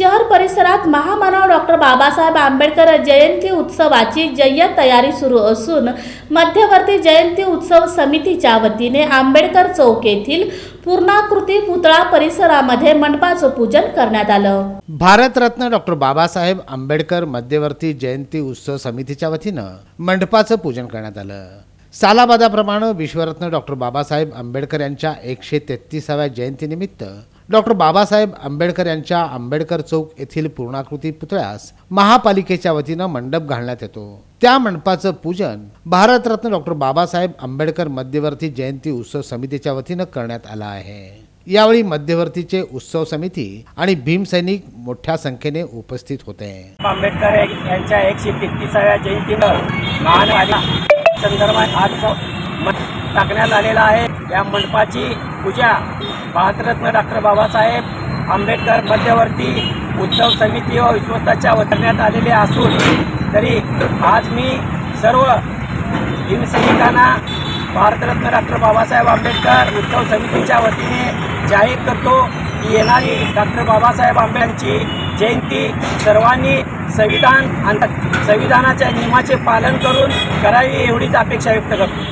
शहर परिसरात महामानव डॉक्टर बाबासाहेब आंबेडकर जयंती उत्सवाची जय्यत तयारी सुरू असून मध्यवर्ती जयंती उत्सव समितीच्या वतीने आंबेडकर चौक येथील पूर्णाकृती पुतळा परिसरामध्ये मंडपाचं पूजन करण्यात आलं. भारतरत्न डॉक्टर बाबासाहेब आंबेडकर मध्यवर्ती जयंती उत्सव समितीच्या वतीनं मंडपाचं पूजन करण्यात आलं. सालाबादाप्रमाणे विश्वरत्न डॉक्टर बाबासाहेब आंबेडकर यांच्या एकशे तेहतीसाव्या जयंतीनिमित्त डॉक्टर बाबासाहेब आंबेडकर यांच्या आंबेडकर चौक येथील पूर्णाकृती पुतळ्यास महापालिकेच्या वतीनं मंडप घालण्यात येतो. त्या मंडपाचं पूजन भारतरत्न डॉक्टर बाबासाहेब आंबेडकर मध्यवर्ती जयंती उत्सव समितीच्या वतीनं करण्यात आलं आहे. यावेळी मध्यवर्तीचे उत्सव समिती आणि भीमसैनिक मोठ्या संख्येने उपस्थित होते. आंबेडकर यांच्या एकशे तेहतीसाव्या जयंतीवर महानवाडी संदर्भात आज म- टाकण्यात आलेला आहे. या मंडपाची पूजा भारतरत्न डॉक्टर बाबासाहेब आंबेडकर मध्यवर्ती उत्सव समिती व विश्वस्ताच्या वतरण्यात आलेले असून तरी आज मी सर्व हिमसैनिकांना भारतरत्न डॉक्टर बाबासाहेब आंबेडकर उत्सव समितीच्या वतीने जाहीर करतो की येणारी डॉक्टर बाबासाहेब आंबेडकरांची जयंती सर्वांनी संविधान आणि संविधानाच्या नियमाचे पालन करून करावी एवढीच अपेक्षा व्यक्त करतो.